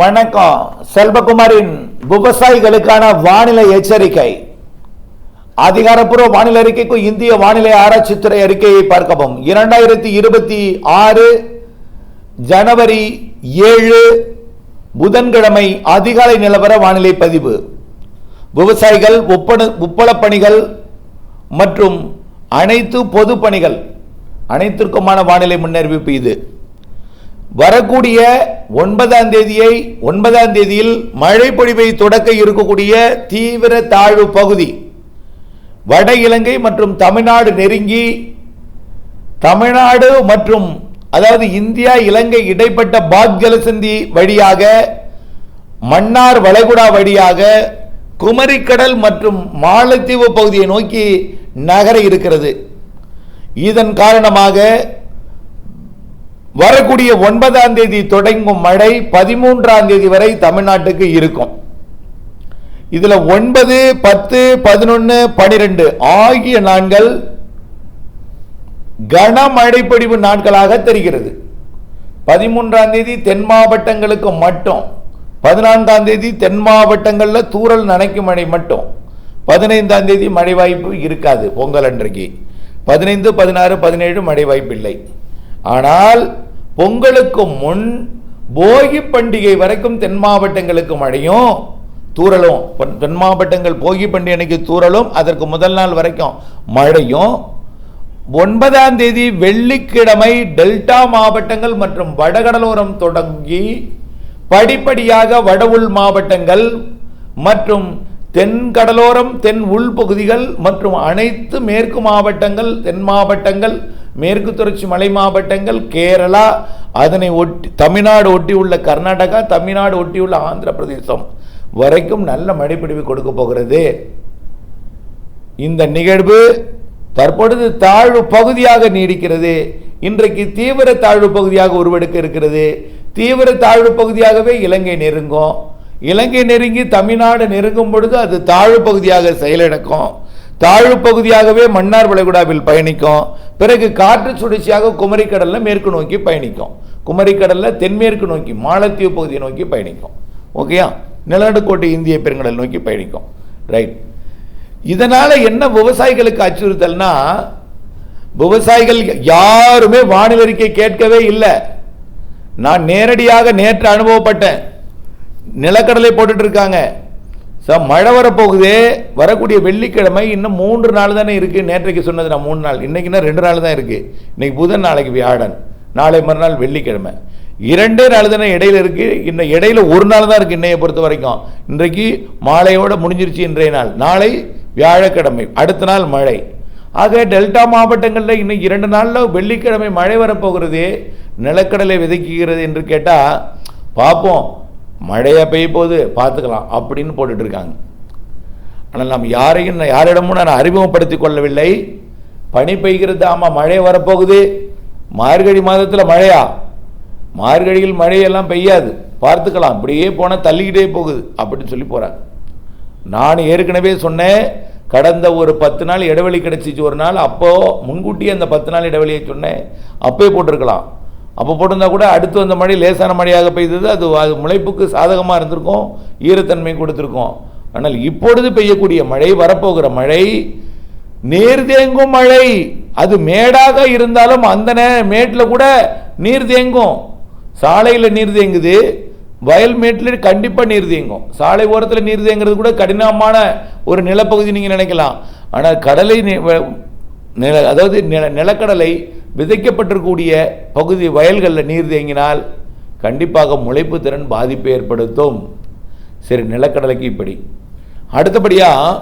வணக்கம். செல்வகுமாரின் விவசாயிகளுக்கான வானிலை எச்சரிக்கை. அதிகாரப்பூர்வ வானிலை அறிக்கைக்கு இந்திய வானிலை ஆராய்ச்சித்துறை அறிக்கையை பார்க்கவும். இரண்டாயிரத்தி இருபத்தி ஆறு ஜனவரி ஏழு புதன்கிழமை அதிகாலை நிலவர வானிலை பதிவு. விவசாயிகள் ஒப்பன உப்பளப் பணிகள் மற்றும் அனைத்து பொது பணிகள் அனைத்திற்குமான வானிலை முன்னறிவிப்பு இது. வரக்கூடிய ஒன்பதாம் தேதியை ஒன்பதாம் தேதியில் மழை பொழிவை தொடக்க இருக்கக்கூடிய தீவிர தாழ்வு பகுதி வட இலங்கை மற்றும் தமிழ்நாடு நெருங்கி தமிழ்நாடு மற்றும் அதாவது இந்தியா இலங்கை இடைப்பட்ட பாக்ஜலசந்தி வழியாக மன்னார் வளைகுடா வழியாக குமரிக்கடல் மற்றும் மாலத்தீவு பகுதியை நோக்கி நகர இருக்கிறது. இதன் காரணமாக வரக்கூடிய ஒன்பதாம் தேதி தொடங்கும் மழை பதிமூன்றாம் தேதி வரை தமிழ்நாட்டுக்கு இருக்கும். இதில் ஒன்பது பத்து பதினொன்று பனிரெண்டு ஆகிய நாட்கள் கனமழை நாட்களாக தெரிகிறது. பதிமூன்றாம் தேதி தென் மாவட்டங்களுக்கு மட்டும் பதினான்காம் தேதி தென் மாவட்டங்களில் தூரல் நனைக்கும் மழை மட்டும். பதினைந்தாம் தேதி மழை வாய்ப்பு இருக்காது பொங்கல் அன்றைக்கு. பதினைந்து பதினாறு பதினேழு மழை வாய்ப்பு இல்லை ஆனால் பொங்கலுக்கு முன் போகி பண்டிகை வரைக்கும் தென் மாவட்டங்களுக்கு மழையும் தூரலும் பொன்- தென் மாவட்டங்கள் போகி பண்டிகை அன்னைக்கு தூரலும் அதற்கு முதல் நாள் வரைக்கும் மழையும். ஒன்பதாம் தேதி வெள்ளிக்கிழமை டெல்டா மாவட்டங்கள் மற்றும் வடகடலோரம் தொடங்கி படிப்படியாக வட உள் மாவட்டங்கள் மற்றும் தென் கடலோரம் தென் உள்பகுதிகள் மற்றும் அனைத்து மேற்கு மாவட்டங்கள் தென் மாவட்டங்கள் மேற்கு தொடர்ச்சி மலை மாவட்டங்கள் கேரளா அதனை ஒட்டி தமிழ்நாடு ஒட்டி உள்ள கர்நாடகா தமிழ்நாடு ஒட்டி உள்ள ஆந்திர பிரதேசம் வரைக்கும் நல்ல மழைப்பிடிவு கொடுக்க போகிறது. இந்த நிகழ்வு தற்பொழுது தாழ்வு பகுதியாக நீடிக்கிறது. இன்றைக்கு தீவிர தாழ்வு பகுதியாக உருவெடுக்க இருக்கிறது. தீவிர தாழ்வு பகுதியாகவே இலங்கை நெருங்கும். இலங்கை நெருங்கி தமிழ்நாடு நெருங்கும் பொழுது அது தாழ்வு பகுதியாக செயலிழக்கும். தாழ்வு பகுதியாகவே மன்னார் வளைகுடாவில் பயணிக்கும். பிறகு காற்று சுழற்சியாக குமரிக்கடலில் மேற்கு நோக்கி பயணிக்கும். குமரிக்கடலில் தென்மேற்கு நோக்கி மாலத்தீவு பகுதியை நோக்கி பயணிக்கும். ஓகேயா? நிலநடுக்கோட்டை இந்திய பெருங்கடல் நோக்கி பயணிக்கும். ரைட் இதனால் என்ன விவசாயிகளுக்கு அச்சுறுத்தல்னா விவசாயிகள் யாருமே வானிலை அறிக்கை கேட்கவே இல்லை. நான் நேரடியாக நேற்று அனுபவப்பட்டேன். நிலக்கடலை போட்டுட்டு இருக்காங்க. சார் மழை வரப்போகுது வரக்கூடிய வெள்ளிக்கிழமை இன்னும் மூன்று நாள் தானே இருக்குது நேற்றைக்கு சொன்னது நான் மூணு நாள். இன்னைக்குன்னா ரெண்டு நாள் தான் இருக்குது இன்னைக்கு புதன் நாளைக்கு வியாழன். நாளை மறுநாள் வெள்ளிக்கிழமை. இரண்டே நாள் தானே இடையில இருக்குது இன்னும் இடையில ஒரு நாள் தான் இருக்குது இன்னையை பொறுத்த வரைக்கும். இன்றைக்கு மாலையோட முடிஞ்சிருச்சு இன்றைய நாள். நாளை வியாழக்கிழமை. அடுத்த நாள் மழை. ஆக டெல்டா மாவட்டங்களில் இன்னும் இரண்டு நாளில் வெள்ளிக்கிழமை மழை வரப்போகிறது நிலக்கடலை விதைக்குகிறது என்று கேட்டால் பார்ப்போம். மழையாக பெய்ய போகுது பார்த்துக்கலாம் அப்படின்னு போட்டுட்ருக்காங்க. ஆனால் நாம் யாரையும் நான் யாரிடமும் நான் அறிமுகப்படுத்தி கொள்ளவில்லை. பனி பெய்கிறது ஆமாம் மழை வரப்போகுது. மார்கழி மாதத்தில் மழையா? மார்கழியில் மழையெல்லாம் பெய்யாது. பார்த்துக்கலாம் இப்படியே போனால் தள்ளிக்கிட்டே போகுது அப்படின்னு சொல்லி போகிறாங்க நான் ஏற்கனவே சொன்னேன் கடந்த ஒரு பத்து நாள் இடைவெளி கிடச்சிச்சு ஒரு நாள் அப்போது முன்கூட்டியே அந்த பத்து நாள் இடைவெளியை சொன்னேன். அப்போயே போட்டிருக்கலாம். அப்போ போட்டிருந்தா கூட அடுத்து வந்த மழை லேசான மழையாக பெய்தது. அது அது முளைப்புக்கு சாதகமாக இருந்திருக்கும். ஈரத்தன்மை கொடுத்துருக்கும். ஆனால் இப்பொழுது பெய்யக்கூடிய மழை வரப்போகிற மழை நீர் தேங்கும் மழை. அது மேடாக இருந்தாலும் அந்த நே மேட்டில் கூட நீர் தேங்கும். சாலையில் நீர் தேங்குது. வயல் மேட்டில் கண்டிப்பாக நீர் தேங்கும். சாலை ஓரத்தில் நீர் தேங்கிறது கூட கடினமான ஒரு நிலப்பகுதி நீங்கள் நினைக்கலாம். ஆனால் கடலை நில அதாவது நில நிலக்கடலை விதைக்கப்பட்டிருக்கக்கூடிய பகுதி வயல்களில் நீர் தேங்கினால் கண்டிப்பாக முளைப்பு திறன் பாதிப்பை ஏற்படுத்தும். சரி நிலக்கடலைக்கு இப்படி. அடுத்தபடியாக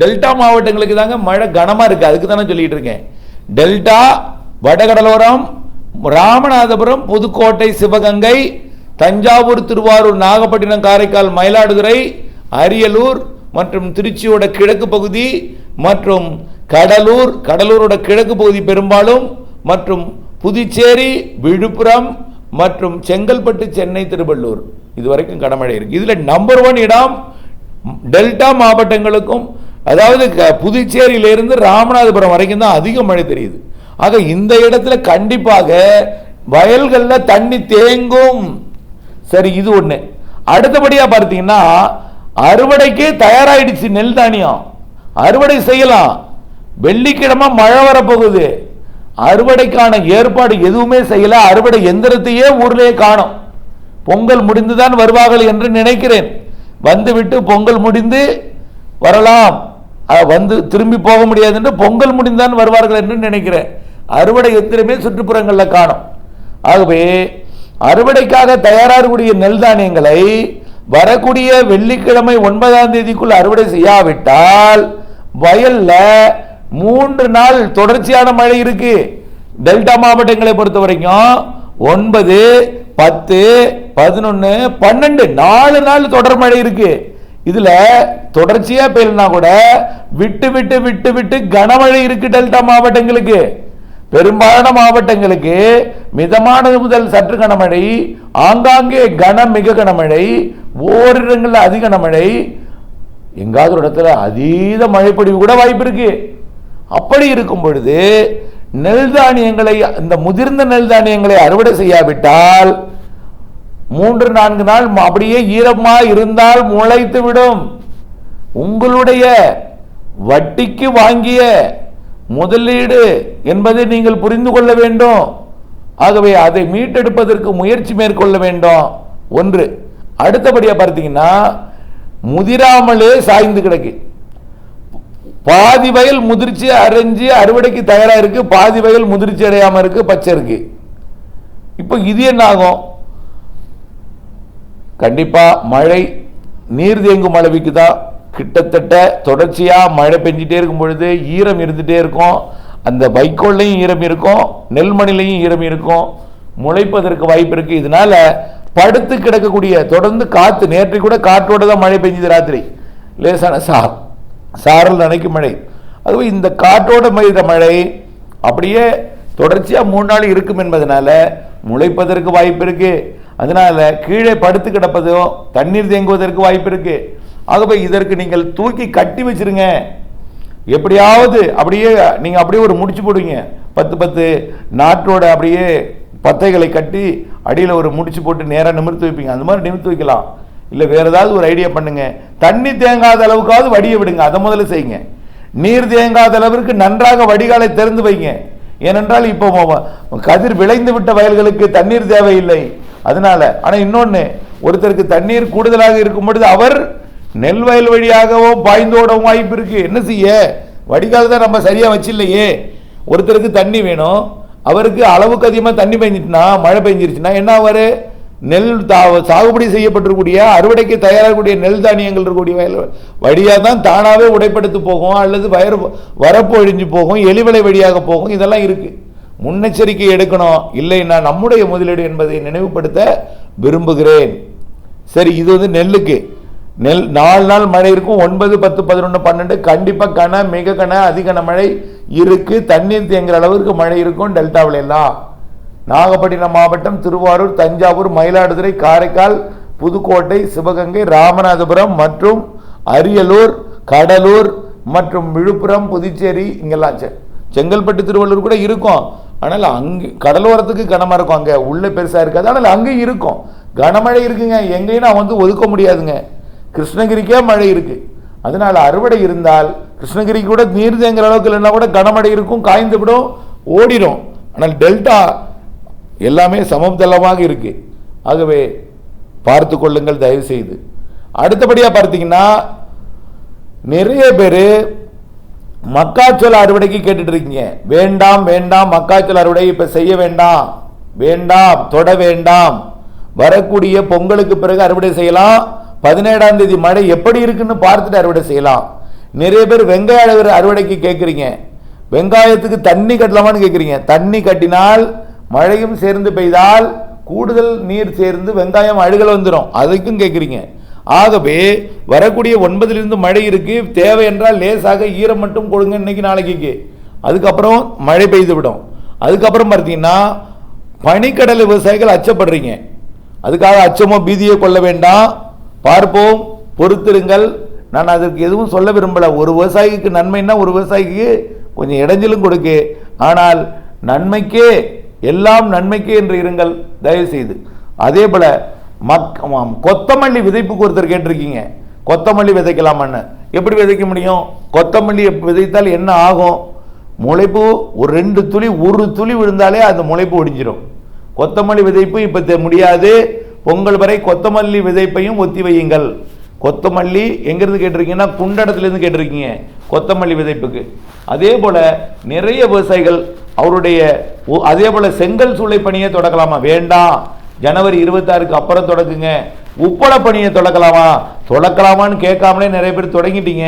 டெல்டா மாவட்டங்களுக்கு தாங்க மழை கனமாக இருக்குது அதுக்கு தானே சொல்லிட்டு இருக்கேன். டெல்டா வடகடலோரம் ராமநாதபுரம் புதுக்கோட்டை சிவகங்கை தஞ்சாவூர் திருவாரூர் நாகப்பட்டினம் காரைக்கால் மயிலாடுதுறை அரியலூர் மற்றும் திருச்சியோட கிழக்கு பகுதி மற்றும் கடலூர் கடலூரோட கிழக்கு பகுதி பெரும்பாலும் மற்றும் புதுச்சேரி விழுப்புரம் மற்றும் செங்கல்பட்டு சென்னை திருவள்ளூர் இது வரைக்கும் கனமழை இருக்கு. இதில் நம்பர் ஒன் இடம் டெல்டா மாவட்டங்களுக்கும் அதாவது க- புதுச்சேரியிலிருந்து ராமநாதபுரம் வரைக்கும் தான் அதிக மழை தெரியுது ஆக இந்த இடத்துல கண்டிப்பாக வயல்களில் தண்ணி தேங்கும். சரி இது ஒன்று அடுத்தபடியாக பார்த்தீங்கன்னா அறுவடைக்கே தயாராகிடுச்சு நெல் தானியம். அறுவடை செய்யலாம். வெள்ளிக்கிழமை மழை வரப்போகுது. அறுவடைக்கான ஏற்பாடு எதுவுமே செய்யல. அறுவடை எந்திரத்தையே ஊர்லேயே காணும். பொங்கல் முடிந்துதான் வருவார்கள் என்று நினைக்கிறேன். வந்துவிட்டு பொங்கல் முடிந்து வரலாம். வந்து திரும்பி போக முடியாது என்று பொங்கல் முடிந்தான் வருவார்கள் என்று நினைக்கிறேன். அறுவடை எந்திரமே சுற்றுப்புறங்களில் காணும். ஆகவே அறுவடைக்காக தயாராகக்கூடிய நெல் தானியங்களை வரக்கூடிய வெள்ளிக்கிழமை ஒன்பதாம் தேதிக்குள் அறுவடை செய்யாவிட்டால் வயல்ல மூன்று நாள் தொடர்ச்சியான மழை இருக்கு. டெல்டா மாவட்டங்களை பொறுத்த வரைக்கும் ஒன்பது பத்து பதினொன்று பன்னெண்டு நாலு நாள் தொடர் மழை இருக்கு. இதுல தொடர்ச்சியா பெய்யலனா கூட விட்டு விட்டு விட்டு விட்டு கனமழை இருக்கு டெல்டா மாவட்டங்களுக்கு. பெரும்பாலான மாவட்டங்களுக்கு மிதமானது முதல் சற்று கனமழை ஆங்காங்கே கன மிக கனமழை ஓரிடங்களில் அதிக கனமழை. எங்காவது ஒரு இடத்துல அதீத மழைப்பொழிவு கூட வாய்ப்பு இருக்குது அப்படி இருக்கும் பொழுது நெல் தானியங்களை இந்த முதிர்ந்த நெல் தானியங்களை அறுவடை செய்யாவிட்டால் மூன்று நான்கு நாள் ம- அப்படியே ஈரமா இருந்தால் முளைத்து விடும். உங்களுடைய வட்டிக்கு வாங்கிய முதலீடு என்பதை நீங்கள் புரிந்து கொள்ள வேண்டும். ஆகவே அதை மீட்டெடுப்பதற்கு முயற்சி மேற்கொள்ள வேண்டும். ஒன்று அடுத்தபடியாக பார்த்தீங்கன்னா முதிராமலே சாய்ந்து கிடக்கு. பாதி வயல் முதிர்ச்சி அரைஞ்சு அறுவடைக்கு தயாராக இருக்கு பாதி வயல் முதிர்ச்சி அடையாமல் இருக்கு பச்சை இருக்கு. இப்போ இது என்ன ஆகும்? கண்டிப்பா மழை நீர் தேங்கும் அளவுக்கு தான் கிட்டத்தட்ட தொடர்ச்சியாக மழை பெஞ்சிட்டே இருக்கும் பொழுது ஈரம் இருந்துகிட்டே இருக்கும். அந்த வைக்கோல்லையும் ஈரம் இருக்கும் நெல்மணிலையும் ஈரம் இருக்கும். முளைப்பதற்கு வாய்ப்பு இருக்கு. இதனால படுத்து கிடக்கக்கூடிய தொடர்ந்து காற்று நேற்று கூட காற்றோட தான் மழை பெஞ்சது ராத்திரி. லேசான சா சாரல் நனைக்கும் மழை. அதுவே இந்த காற்றோட பெய்த மழை அப்படியே தொடர்ச்சியாக மூணு நாள் இருக்கும் என்பதனால முளைப்பதற்கு வாய்ப்பு இருக்குது அதனால் கீழே படுத்து கிடப்பதோ தண்ணீர் தேங்குவதற்கு வாய்ப்பு இருக்குது ஆகவே இதற்கு நீங்கள் தூக்கி கட்டி வச்சிருங்க. எப்படியாவது அப்படியே நீங்கள் அப்படியே ஒரு முடிச்சு போடுவீங்க. பத்து பத்து நாட்டோட அப்படியே பத்தைகளை கட்டி அடியில் ஒரு முடிச்சு போட்டு நேராக நிமிர்த்து வைப்பீங்க. அந்த மாதிரி நிமிர்த்து வைக்கலாம். இல்லை வேறு ஏதாவது ஒரு ஐடியா பண்ணுங்க. தண்ணி தேங்காத அளவுக்காவது வடிய விடுங்க. அதை முதல்ல செய்யுங்க. நீர் தேங்காத அளவிற்கு நன்றாக வடிகாலை திறந்து வைங்க. ஏனென்றால் இப்போ கதிர் விளைந்து விட்ட வயல்களுக்கு தண்ணீர் தேவையில்லை. அதனால ஆனால் இன்னொன்று ஒருத்தருக்கு தண்ணீர் கூடுதலாக இருக்கும் பொழுது அவர் நெல் வயல் வழியாகவோ பாய்ந்தோடவும் வாய்ப்பு இருக்கு. என்ன செய்ய? வடிகால் தான் நம்ம சரியாக வச்சில்லையே. ஒருத்தருக்கு தண்ணி வேணும். அவருக்கு அளவுக்கு அதிகமாக தண்ணி பெஞ்சிட்டுனா மழை பெஞ்சிருச்சுன்னா என்ன ஆவார்? நெல் தா- சாகுபடி செய்யப்பட்டிருக்கூடிய அறுவடைக்கு தயாராகக்கூடிய நெல் தானியங்கள் இருக்கக்கூடிய வயல் வழியாக தான் தானாகவே உடைப்படுத்து போகும் அல்லது வயர் வரப்பு ஒழிஞ்சு போகும் எலிவலை வழியாக போகும் இதெல்லாம் இருக்கு. முன்னெச்சரிக்கை எடுக்கணும். இல்லைன்னா நம்முடைய முதலீடு என்பதை நினைவுபடுத்த விரும்புகிறேன். சரி இது வந்து நெல்லுக்கு. நெல் நாலு நாள் மழை இருக்கும் ஒன்பது பத்து பதினொன்று பன்னெண்டு கண்டிப்பாக கன மிக கன அதிகன மழை இருக்கு. தண்ணீர் தேங்குற அளவிற்கு மழை இருக்கும் டெல்டாவில் எல்லாம். நாகப்பட்டினம் மாவட்டம் திருவாரூர் தஞ்சாவூர் மயிலாடுதுறை காரைக்கால் புதுக்கோட்டை சிவகங்கை ராமநாதபுரம் மற்றும் அரியலூர் கடலூர் மற்றும் விழுப்புரம் புதுச்சேரி இங்கெல்லாம் செ- செங்கல்பட்டு திருவள்ளூர் கூட இருக்கும். ஆனால் அங்கே கடலோரத்துக்கு கனமாக இருக்கும் அங்கே. உள்ளே பெருசாக இருக்காது. ஆனால் அங்கேயும் இருக்கும். கனமழை இருக்குங்க. எங்கேயும் நான் வந்து ஒதுக்க முடியாதுங்க. கிருஷ்ணகிரிக்கே மழை இருக்குது அதனால் அறுவடை இருந்தால் கிருஷ்ணகிரி கூட நீர் தேங்குற அளவுக்கு இல்லைன்னா கூட கனமழை இருக்கும். காய்ந்து விடும் ஓடிடும் ஆனால் டெல்டா எல்லாமே சமதளமாக இருக்கு. ஆகவே பார்த்து கொள்ளுங்கள் தயவு செய்து அடுத்தபடியாக பார்த்தீங்கன்னா நிறைய பேர் மக்காச்சோள அறுவடைக்கு கேட்டுட்டு இருக்கீங்க வேண்டாம் வேண்டாம் மக்காச்சோள அறுவடை இப்போ செய்ய வேண்டாம். வேண்டாம் தொட வேண்டாம். வரக்கூடிய பொங்கலுக்கு பிறகு அறுவடை செய்யலாம். பதினேழாம் தேதி மழை எப்படி இருக்குன்னு பார்த்துட்டு அறுவடை செய்யலாம். நிறைய பேர் வெங்காய அறுவடை அறுவடைக்கு கேட்குறீங்க வெங்காயத்துக்கு தண்ணி கட்டலாமான்னு கேட்குறீங்க தண்ணி கட்டினால் மழையும் சேர்ந்து பெய்தால் கூடுதல் நீர் சேர்ந்து வெங்காயம் அழுகல் வந்துடும் அதுக்கும் கேட்குறீங்க ஆகவே வரக்கூடிய ஒன்பதுலேருந்து மழை இருக்குது தேவை என்றால் லேசாக ஈரம் மட்டும் கொடுங்க இன்னைக்கு நாளைக்கு. அதுக்கப்புறம் மழை பெய்து விடும். அதுக்கப்புறம் பார்த்தீங்கன்னா பனிக்கடலை விவசாயிகள் அச்சப்படுறீங்க. அதுக்காக அச்சமோ பீதியோ கொள்ள வேண்டாம். பார்ப்போம். பொறுத்திருங்கள். நான் அதற்கு எதுவும் சொல்ல விரும்பலை. ஒரு விவசாயிக்கு நன்மைன்னா ஒரு விவசாயிக்கு கொஞ்சம் இடைஞ்சலும் கொடுக்கு. ஆனால் நன்மைக்கே எல்லாம் நன்மைக்கு என்று இருங்கள் தயவு செய்து அதே போல மக் கொத்தமல்லி விதைப்புக்கு ஒருத்தர் கேட்டிருக்கீங்க. கொத்தமல்லி விதைக்கலாமான்னு. எப்படி விதைக்க முடியும்? கொத்தமல்லி விதைத்தால் என்ன ஆகும்? முளைப்பு ஒரு ரெண்டு துளி ஒரு துளி விழுந்தாலே அந்த முளைப்பு ஒடிஞ்சிடும் கொத்தமல்லி விதைப்பு இப்போ தெ- முடியாது. பொங்கல் வரை கொத்தமல்லி விதைப்பையும் ஒத்தி வையுங்கள். கொத்தமல்லி எங்கேருந்து கேட்டிருக்கீங்கன்னா குண்டடத்துலேருந்து கேட்டிருக்கீங்க கொத்தமல்லி விதைப்புக்கு. அதே போல் நிறைய விவசாயிகள் அவருடைய அதே போல செங்கல் சூளை பணியை தொடக்கலாமா? வேண்டாம் ஜனவரி இருபத்தாறுக்கு அப்புறம் தொடக்குங்க. உப்பள பணியை தொடக்கலாமா? தொடக்கலாமான்னு கேட்காமலே நிறைய பேர் தொடங்கிட்டீங்க.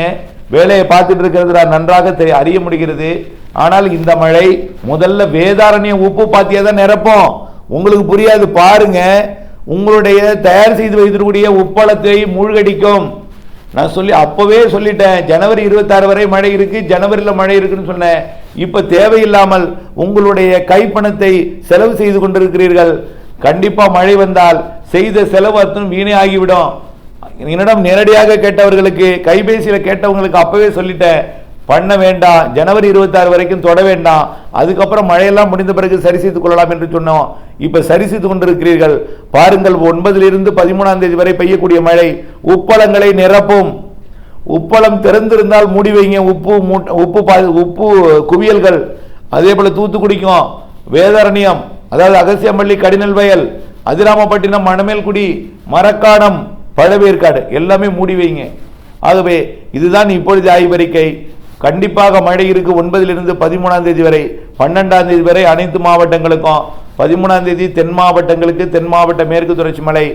வேலையை பார்த்துட்டு இருக்கிறது நன்றாக தெரிய அறிய முடிகிறது. ஆனால் இந்த மழை முதல்ல வேதாரண்யம் உப்பு பாத்தியா தான் நிரப்போம். உங்களுக்கு புரியாது பாருங்க. உங்களுடைய தயார் செய்து வைத்திருக்கக்கூடிய உப்பளத்தை மூழ்கடிக்கும். நான் சொல்லி அப்போவே சொல்லிட்டேன் ஜனவரி இருபத்தாறு வரை மழை இருக்குது ஜனவரியில் மழை இருக்குன்னு சொன்னேன். இப்போ தேவையில்லாமல் உங்களுடைய கைப்பணத்தை செலவு செய்து கொண்டிருக்கிறீர்கள். கண்டிப்பாக மழை வந்தால் செய்த செலவு அர்த்தம் வீணே ஆகிவிடும். என்னிடம் நேரடியாக கேட்டவர்களுக்கு கைபேசியில் கேட்டவங்களுக்கு அப்போவே சொல்லிட்டேன். பண்ண வேண்டாம். ஜனவரி இருபத்தாறு வரைக்கும் தொட வேண்டாம். அதுக்கப்புறம் மழையெல்லாம் முடிந்த பிறகு சரி செய்து கொள்ளலாம் என்று சொன்னோம். இப்போ சரி செய்து கொண்டிருக்கிறீர்கள். பாருங்கள் ஒன்பதிலிருந்து பதிமூணாம் தேதி வரை பெய்யக்கூடிய மழை. உப்பளங்களை நிரப்பும். உப்பளம் திறந்திருந்தால் மூடி வைங்க. உப்பு உப்பு பா- உப்பு குவியல்கள். அதே போல் தூத்துக்குடிக்கும். வேதாரண்யம் அதாவது அகசியம்பள்ளி கடினல் வயல் அதிராமப்பட்டினம் மணமேல்குடி மரக்காணம் பழவேற்காடு. எல்லாமே மூடி வைங்க. ஆகவே இதுதான் இப்பொழுது ஆய்வறிக்கை. கண்டிப்பாக மழை இருக்கு ஒன்பதிலிருந்து பதிமூணாம் தேதி வரை. பன்னெண்டாம் தேதி வரை அனைத்து மாவட்டங்களுக்கும். பதிமூணாம் தேதி தென் மாவட்டங்களுக்கு தென் மாவட்ட மேற்கு தொடர்ச்சி மலை.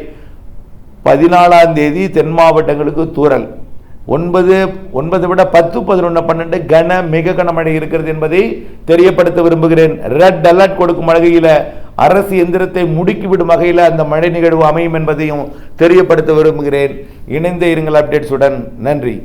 பதினாலாம் தேதி தென் மாவட்டங்களுக்கு தூரல். ஒன்பது ஒன்பதை விட பத்து பதினொன்று பன்னெண்டு கன மிக கனமழை இருக்கிறது என்பதை தெரியப்படுத்த விரும்புகிறேன். ரெட் அலர்ட் கொடுக்கும் வகையில் அரசு எந்திரத்தை முடுக்கிவிடும் வகையில் அந்த மழை நிகழ்வு அமையும் என்பதையும் தெரியப்படுத்த விரும்புகிறேன். இணைந்த இருங்கள் அப்டேட்ஸுடன் நன்றி.